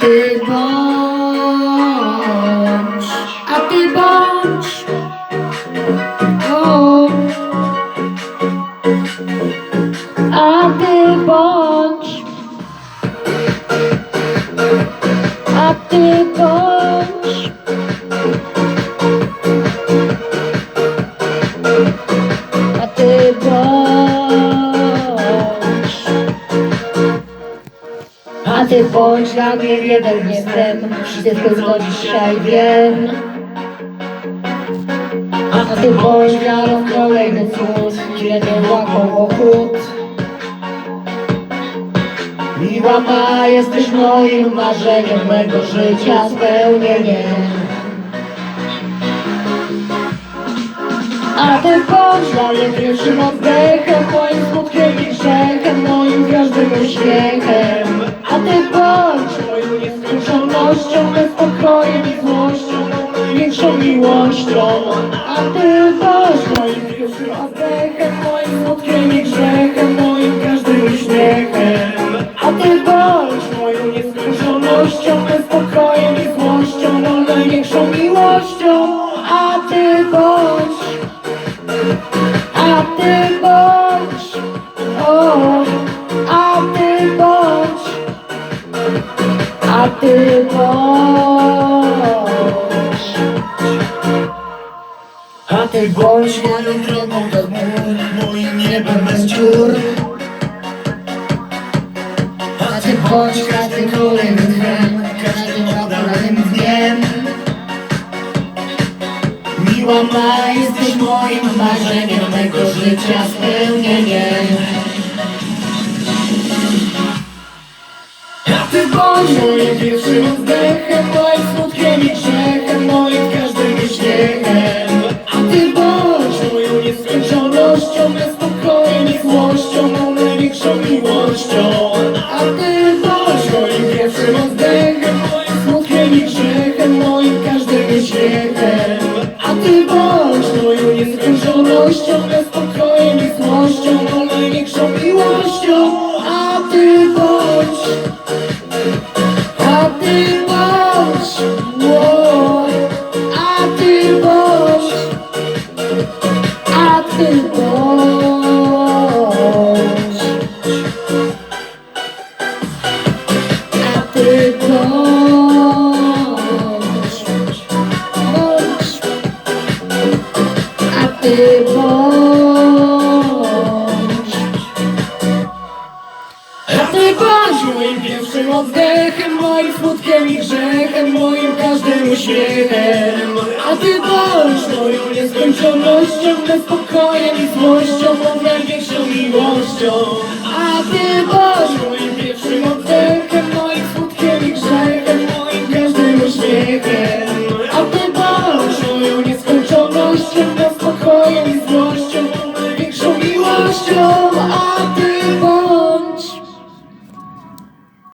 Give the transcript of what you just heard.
ty ty bądź dla mnie jeden jestem, wszystko to dzisiaj wiem. A ty bądź dla nas kolejny cud, kiedy łakał ochód. Miła ma, jesteś moim marzeniem mego życia spełnieniem. A ty bądź dla mnie pierwszym oddechem, moim smutkiem i grzechem, moim każdym uśmiechem. Nieskończonością, bezpokojem i złością, największą miłością. A ty bądź moim pierwszym oddechem, moim smutkiem i grzechem, moim każdym uśmiechem. A ty bądź moją nieskończonością, bezpokojem i złością, największą miłością. A ty bądź a ty bądź, o, a ty bądź, a ty bądź moją drogą do gór, moim niebem bez dziur. A ty bądź każdym kolejnym dniem, każdym oddanym dniem. Miła ma, jesteś moim marzeniem mego życia spełnieniem. Bądź moim pierwszym oddechem, moim smutkiem i grzechem, moim każdym uśmiechem. A ty bądź moją nieskończonością, bezpokojem i złością, mą największą miłością. A ty bądź moim pierwszym oddechem, moim smutkiem i grzechem, moim każdym uśmiechem. A ty bądź moją nieskończonością, i bądź. A ty bądź moim pierwszym oddechem, moim smutkiem i grzechem, moim każdym uśmiechem. A ty bądź moją nieskończonością, bezpokojem i złością, mą największą miłością. A ty bądź moim